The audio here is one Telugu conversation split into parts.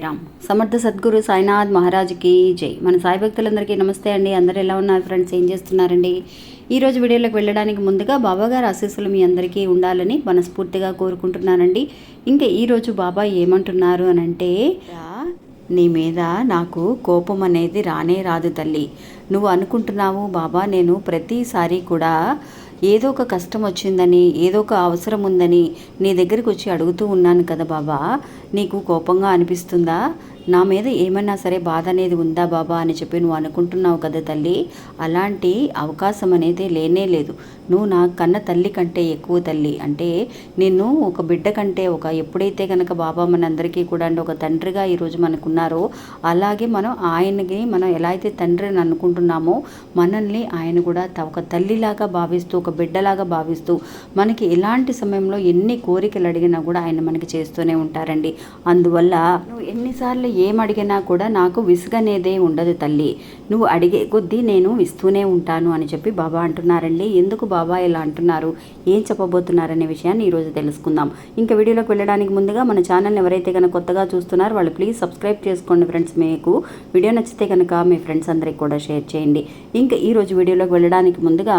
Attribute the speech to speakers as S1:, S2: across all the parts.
S1: సాయిరామ్. సమర్థ సద్గురు సాయినాథ్ మహారాజ్కి జై. మన సాయి భక్తులందరికీ నమస్తే అండి. అందరు ఎలా ఉన్నారు ఫ్రెండ్స్? ఏం చేస్తున్నారండి? ఈరోజు వీడియోలోకి వెళ్ళడానికి ముందుగా బాబాగారు ఆశీస్సులు మీ అందరికీ ఉండాలని మనస్ఫూర్తిగా కోరుకుంటున్నానండి. ఇంకా ఈరోజు బాబా ఏమంటున్నారు అని అంటే నీ మీద నాకు కోపం అనేది రానే రాదు తల్లి. నువ్వు అనుకుంటున్నావు బాబా నేను ప్రతిసారి కూడా ఏదో ఒక కష్టం వచ్చిందని ఏదో ఒక అవసరం ఉందని నీ దగ్గరికి వచ్చి అడుగుతూ ఉన్నాను కదా బాబా. నీకు కోపంగా అనిపిస్తుందా? నా మీద ఏమన్నా సరే బాధ అనేది ఉందా బాబా అని చెప్పి నువ్వు అనుకుంటున్నావు కదా తల్లి? అలాంటి అవకాశం అనేది లేనే లేదు. నువ్వు నా కన్న తల్లి కంటే ఎక్కువ తల్లి. అంటే నిన్ను ఒక బిడ్డ కంటే ఒక ఎప్పుడైతే కనుక బాబా మనందరికీ కూడా అండి ఒక తండ్రిగా ఈరోజు మనకున్నారో అలాగే మనం ఆయనకి మనం ఎలా అయితే తండ్రిని అనుకుంటున్నామో మనల్ని ఆయన కూడా త- ఒక తల్లిలాగా భావిస్తూ ఒక బిడ్డలాగా భావిస్తూ మనకి ఎలాంటి సమయంలో ఎన్ని కోరికలు అడిగినా కూడా ఆయన మనకి చేస్తూనే ఉంటారండి. అందువల్ల నువ్వు ఎన్నిసార్లు ఏం అడిగినా కూడా నాకు విసుగనేదే ఉండదు తల్లి. నువ్వు అడిగే కొద్దీ నేను ఇస్తూనే ఉంటాను అని చెప్పి బాబా అంటున్నారండి. ఎందుకు బాబా ఇలా అంటున్నారు? ఏం చెప్పబోతున్నారనే విషయాన్ని ఈరోజు తెలుసుకుందాం. ఇంకా వీడియోలోకి వెళ్ళడానికి ముందుగా మన ఛానల్ని ఎవరైతే కనుక కొత్తగా చూస్తున్నారో వాళ్ళు ప్లీజ్ సబ్స్క్రైబ్ చేసుకోండి ఫ్రెండ్స్. మీకు వీడియో నచ్చితే కనుక మీ ఫ్రెండ్స్ అందరికి కూడా షేర్ చేయండి. ఇంకా ఈరోజు వీడియోలోకి వెళ్ళడానికి ముందుగా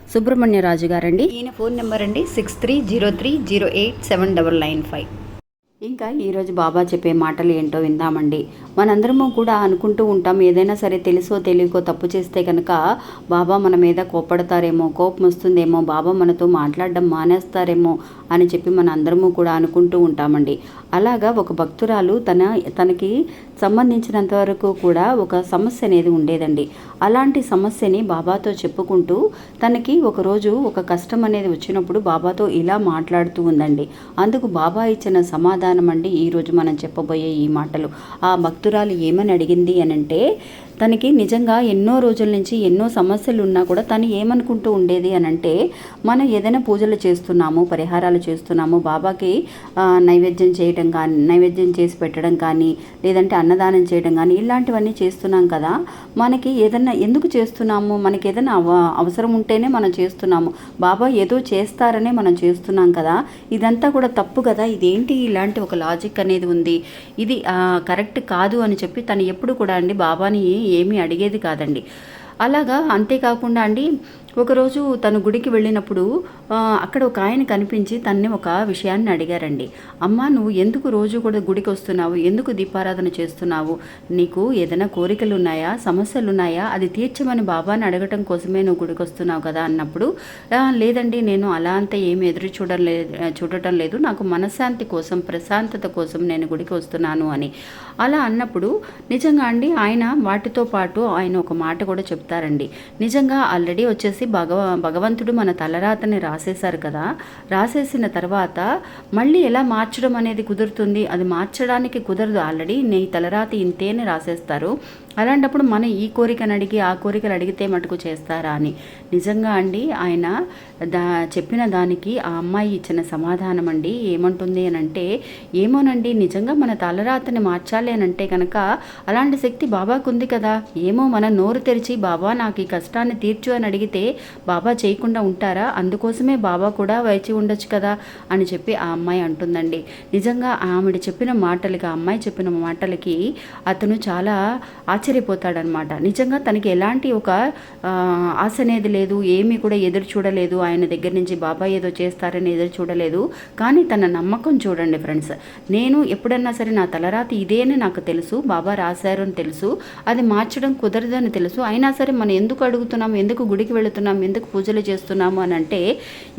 S1: సుబ్రహ్మణ్యరాజు గారండి. ఈయన ఫోన్ నెంబర్ అండి six three zero three zero eight seven double nine five. ఇంకా ఈరోజు బాబా చెప్పే మాటలు ఏంటో విందామండి. మనందరము కూడా అనుకుంటూ ఉంటాం ఏదైనా సరే తెలుసో తెలియకో తప్పు చేస్తే కనుక బాబా మన మీద కోపడతారేమో కోపం వస్తుందేమో బాబా మనతో మాట్లాడడం మానేస్తారేమో అని చెప్పి మన అందరము కూడా అనుకుంటూ ఉంటామండి. అలాగా ఒక భక్తురాలు తన తనకి సంబంధించినంత వరకు కూడా ఒక సమస్య అనేది ఉండేదండి. అలాంటి సమస్యని బాబాతో చెప్పుకుంటూ తనకి ఒకరోజు ఒక కష్టం అనేది వచ్చినప్పుడు బాబాతో ఇలా మాట్లాడుతూ ఉందండి. అందుకు బాబా ఇచ్చిన సమాధానం అండి. ఈరోజు మనం చెప్పబోయే ఈ మాటలు. ఆ భక్తురాలు ఏమని అడిగింది అని అంటే తనకి నిజంగా ఎన్నో రోజుల నుంచి ఎన్నో సమస్యలు ఉన్నా కూడా తను ఏమనుకుంటూ ఉండేది అని అంటే మనం ఏదైనా పూజలు చేస్తున్నాము పరిహారాలు చేస్తున్నాము బాబాకి నైవేద్యం చేయడం కానీ నైవేద్యం చేసి పెట్టడం కానీ లేదంటే అన్నదానం చేయడం కానీ ఇలాంటివన్నీ చేస్తున్నాం కదా. మనకి ఏదైనా ఎందుకు చేస్తున్నాము? మనకి ఏదైనా అవ అవసరం ఉంటేనే మనం చేస్తున్నాము. బాబా ఏదో చేస్తారనే మనం చేస్తున్నాం కదా. ఇదంతా కూడా తప్పు కదా. ఇదేంటి ఇలాంటి ఒక లాజిక్ అనేది ఉంది. ఇది కరెక్ట్ కాదు అని చెప్పి తను ఎప్పుడు కూడా అండి బాబాని ఏమీ అడిగేది కాదండి. అలాగా అంతేకాకుండా అండి ఒకరోజు తను గుడికి వెళ్ళినప్పుడు అక్కడ ఒక ఆయన కనిపించి తన్ని ఒక విషయాన్ని అడిగారండి. అమ్మ నువ్వు ఎందుకు రోజు కూడా గుడికి వస్తున్నావు? ఎందుకు దీపారాధన చేస్తున్నావు? నీకు ఏదైనా కోరికలు ఉన్నాయా సమస్యలు ఉన్నాయా అది తీర్చమని బాబాని అడగటం కోసమే నువ్వు గుడికి వస్తున్నావు కదా అన్నప్పుడు లేదండి నేను అలా అంతా ఏమి ఎదురు చూడలే చూడటం లేదు. నాకు మనశ్శాంతి కోసం ప్రశాంతత కోసం నేను గుడికి వస్తున్నాను అని. అలా అన్నప్పుడు నిజంగా అండి ఆయన వాటితో పాటు ఆయన ఒక మాట కూడా చెప్తారండి. నిజంగా ఆల్రెడీ వచ్చేసి భగవ భగవంతుడు మన తలరాతని రాసేశారు కదా. రాసేసిన తర్వాత మళ్ళీ ఎలా మార్చడం అనేది కుదురుతుంది? అది మార్చడానికి కుదరదు. ఆల్రెడీ నీ తలరాతి ఇంతేనే రాసేస్తారు. అలాంటప్పుడు మనం ఈ కోరికను అడిగి ఆ కోరికలు అడిగితే మటుకు చేస్తారా అని. నిజంగా అండి ఆయన దా చెప్పిన దానికి ఆ అమ్మాయి ఇచ్చిన సమాధానం అండి ఏమంటుంది అని అంటే ఏమోనండి నిజంగా మన తలరాతని మార్చాలి అని అంటే కనుక అలాంటి శక్తి బాబాకు ఉంది కదా. ఏమో మన నోరు తెరిచి బాబా నాకు ఈ కష్టాన్ని తీర్చు అని అడిగితే బాబా చేయకుండా ఉంటారా? అందుకోసమే బాబా కూడా వేచి ఉండొచ్చు కదా అని చెప్పి ఆ అమ్మాయి అంటుందండి. నిజంగా ఆవిడ చెప్పిన మాటలకి ఆ అమ్మాయి చెప్పిన మాటలకి అతను చాలా ఆశ్చర్యపోతాడనమాట. నిజంగా తనకి ఎలాంటి ఒక ఆశ అనేది లేదు ఏమీ కూడా ఎదురు చూడలేదు ఆయన దగ్గర నుంచి బాబాయ్ ఏదో చేస్తారని ఎదురు చూడలేదు. కానీ తన నమ్మకం చూడండి ఫ్రెండ్స్ నేను ఎప్పుడన్నా సరే నా తలరాతి ఇదేనే నాకు తెలుసు బాబా రాశారు అని తెలుసు అది మార్చడం కుదరదని తెలుసు. అయినా సరే మనం ఎందుకు అడుగుతున్నాం ఎందుకు గుడికి వెళుతున్నాం ఎందుకు పూజలు చేస్తున్నాము అని అంటే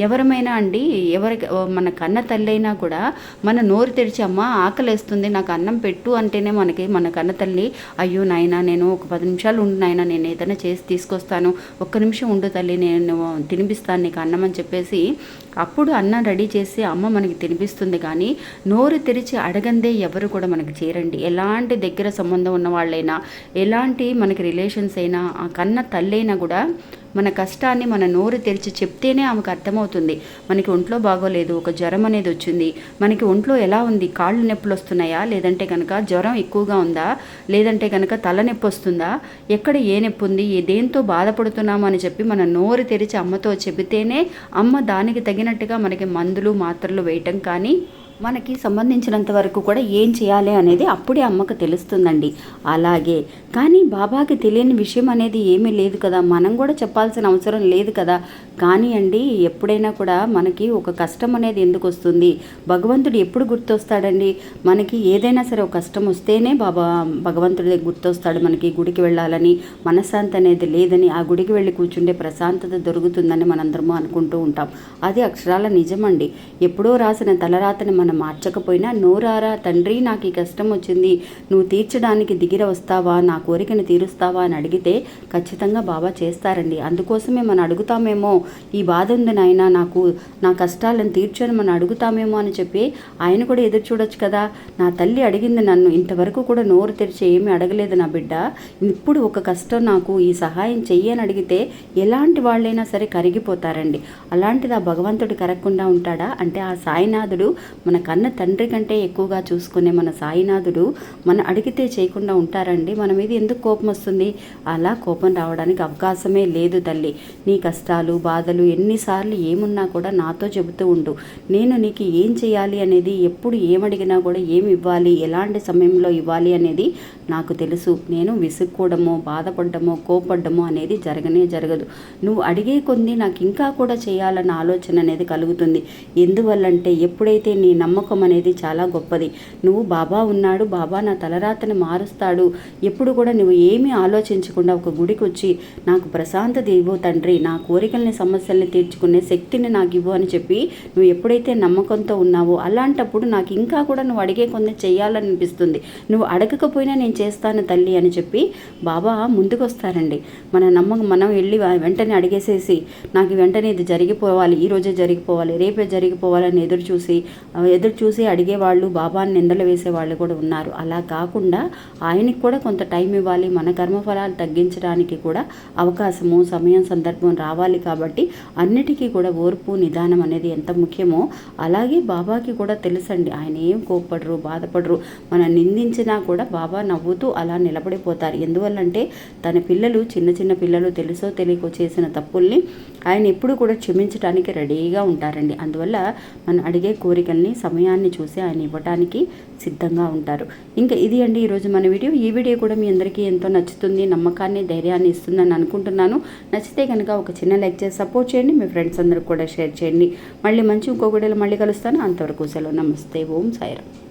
S1: ఎవరమైనా అండి ఎవరికి మన కన్న తల్లి అయినా కూడా మన నోరు తెరిచి అమ్మ ఆకలేస్తుంది నాకు అన్నం పెట్టు అంటేనే మనకి మన కన్న తల్లి అయ్యో నాయన నేను ఒక పది నిమిషాలు ఉండు నాయనా నేను ఏదైనా చేసి తీసుకొస్తాను. ఒక్క నిమిషం ఉండు తల్లి నేను తినిపిస్తాను నీకు అన్నం అని చెప్పేసి అప్పుడు అన్నం రెడీ చేసి అమ్మ మనకి తినిపిస్తుంది. కానీ నోరు తెరిచి అడగందే ఎవరు కూడా మనకి చేరండి. ఎలాంటి దగ్గర సంబంధం ఉన్న వాళ్ళైనా ఎలాంటి మనకి రిలేషన్స్ అయినా కన్న తల్లైనా కూడా మన కష్టాన్ని మన నోరు తెరిచి చెప్తేనే ఆమెకు అర్థమవుతుంది. మనకి ఒంట్లో బాగోలేదు ఒక జ్వరం అనేది వచ్చింది. మనకి ఒంట్లో ఎలా ఉంది? కాళ్ళు నొప్పులు వస్తున్నాయా? లేదంటే కనుక జ్వరం ఎక్కువగా ఉందా? లేదంటే కనుక తలనొప్పి వస్తుందా? ఎక్కడ ఏ నొప్పి ఉంది? దేంతో బాధపడుతున్నాము అని చెప్పి మన నోరు తెరిచి అమ్మతో చెబితేనే అమ్మ దానికి తగినట్టుగా మనకి మందులు మాత్రలు వేయటం కానీ మనకి సంబంధించినంత వరకు కూడా ఏం చేయాలి అనేది అప్పుడే అమ్మకు తెలుస్తుందండి. అలాగే కానీ బాబాకి తెలియని విషయం అనేది ఏమీ లేదు కదా. మనం కూడా చెప్పాల్సిన అవసరం లేదు కదా. కానీ అండి ఎప్పుడైనా కూడా మనకి ఒక కష్టం అనేది ఎందుకు వస్తుంది? భగవంతుడు ఎప్పుడు గుర్తొస్తాడండి? మనకి ఏదైనా సరే ఒక కష్టం వస్తేనే బాబా భగవంతుడి గుర్తొస్తాడు మనకి గుడికి వెళ్ళాలని. మనశ్శాంతి అనేది లేదని ఆ గుడికి వెళ్ళి కూర్చుంటే ప్రశాంతత దొరుకుతుందని మనందరము అనుకుంటూ ఉంటాం. అది అక్షరాల నిజమండి. ఎప్పుడో రాసిన తలరాతని మనం మార్చకపోయినా నోరారా తండ్రి నాకు ఈ కష్టం వచ్చింది. నువ్వు తీర్చడానికి దిగిర వస్తావా? నా కోరికను తీరుస్తావా? అని అడిగితే ఖచ్చితంగా బాబా చేస్తారండి. అందుకోసమే మనం అడుగుతామేమో ఈ బాధ ఉంది నాయన నాకు నా కష్టాలను తీర్చని మనం అడుగుతామేమో అని చెప్పి ఆయన కూడా ఎదురు చూడొచ్చు కదా. నా తల్లి అడిగింది నన్ను ఇంతవరకు కూడా నోరు తెరిచి ఏమీ అడగలేదు నా బిడ్డ. ఇప్పుడు ఒక కష్టం నాకు ఈ సహాయం చెయ్యని అడిగితే ఎలాంటి వాళ్ళైనా సరే కరిగిపోతారండి. అలాంటిది ఆ భగవంతుడు కరగకుండా ఉంటాడా? అంటే ఆ సాయినాథుడు మన కన్న తండ్రి కంటే ఎక్కువగా చూసుకునే మన సాయినాథుడు మన అడిగితే చేయకుండా ఉంటారండి. మన మీద ఎందుకు కోపం వస్తుంది? అలా కోపం రావడానికి అవకాశమే లేదు తల్లి. నీ కష్టాలు బాధలు ఎన్నిసార్లు ఏమున్నా కూడా నాతో చెబుతూ ఉండు. నేను నీకు ఏం చేయాలి అనేది ఎప్పుడు ఏమడిగినా కూడా ఏమి ఇవ్వాలి ఎలాంటి సమయంలో ఇవ్వాలి అనేది నాకు తెలుసు. నేను విసుక్కోవడమో బాధపడ్డమో కోపడ్డమో అనేది జరగనే జరగదు. నువ్వు అడిగే కొంది నాకు ఇంకా కూడా చేయాలన్న ఆలోచన అనేది కలుగుతుంది. ఎందువల్లంటే ఎప్పుడైతే నీ నమ్మకం అనేది చాలా గొప్పది. నువ్వు బాబా ఉన్నాడు బాబా నా తలరాతని మారుస్తాడు. ఎప్పుడు కూడా నువ్వు ఏమీ ఆలోచించకుండా ఒక గుడికి వచ్చి నాకు ప్రశాంతత ఇవ్వు తండ్రి నా కోరికల్ని సమస్యల్ని తీర్చుకునే శక్తిని నాకు ఇవ్వు అని చెప్పి నువ్వు ఎప్పుడైతే నమ్మకంతో ఉన్నావో అలాంటప్పుడు నాకు ఇంకా కూడా నువ్వు అడిగే కొన్ని చేయాలనిపిస్తుంది. నువ్వు అడగకపోయినా నేను చేస్తాను తల్లి అని చెప్పి బాబా ముందుకొస్తారండి. మన నమ్మకం మనం వెళ్ళి వెంటనే అడిగేసేసి నాకు వెంటనే ఇది జరిగిపోవాలి ఈ రోజే జరిగిపోవాలి రేపే జరిగిపోవాలని ఎదురు చూసి ఎదురు చూసి అడిగేవాళ్ళు బాబాని నిందలు వేసేవాళ్ళు కూడా ఉన్నారు. అలా కాకుండా ఆయనకి కూడా కొంత టైం ఇవ్వాలి మన కర్మఫలాలు తగ్గించడానికి కూడా అవకాశము సమయం సందర్భం రావాలి కాబట్టి అన్నిటికీ కూడా ఓర్పు నిదానం అనేది ఎంత ముఖ్యమో అలాగే బాబాకి కూడా తెలుసండి. ఆయన ఏం కోప్పడరు బాధపడరు. మనం నిందించినా కూడా బాబా నవ్వుతూ అలా నిలబడిపోతారు. ఎందువల్లంటే తన పిల్లలు చిన్న చిన్న పిల్లలు తెలుసో తెలియకో చేసిన తప్పుల్ని ఆయన ఎప్పుడు కూడా క్షమించడానికి రెడీగా ఉంటారండి. అందువల్ల మనం అడిగే కోరికల్ని సమయాన్ని చూసి ఆయన ఇవ్వడానికి సిద్ధంగా ఉంటారు. ఇంకా ఇది అండి ఈరోజు మన వీడియో. ఈ వీడియో కూడా మీ అందరికీ ఎంతో నచ్చుతుంది నమ్మకాన్ని ధైర్యాన్ని ఇస్తుందని అనుకుంటున్నాను. నచ్చితే కనుక ఒక చిన్న లైక్ చేసి సపోర్ట్ చేయండి మీ ఫ్రెండ్స్ అందరికి కూడా షేర్ చేయండి. మళ్ళీ మంచి ఇంకో వీడియోలో మళ్ళీ కలుస్తాను. అంతవరకు సెలవు. నమస్తే. ఓం సాయిరామ్.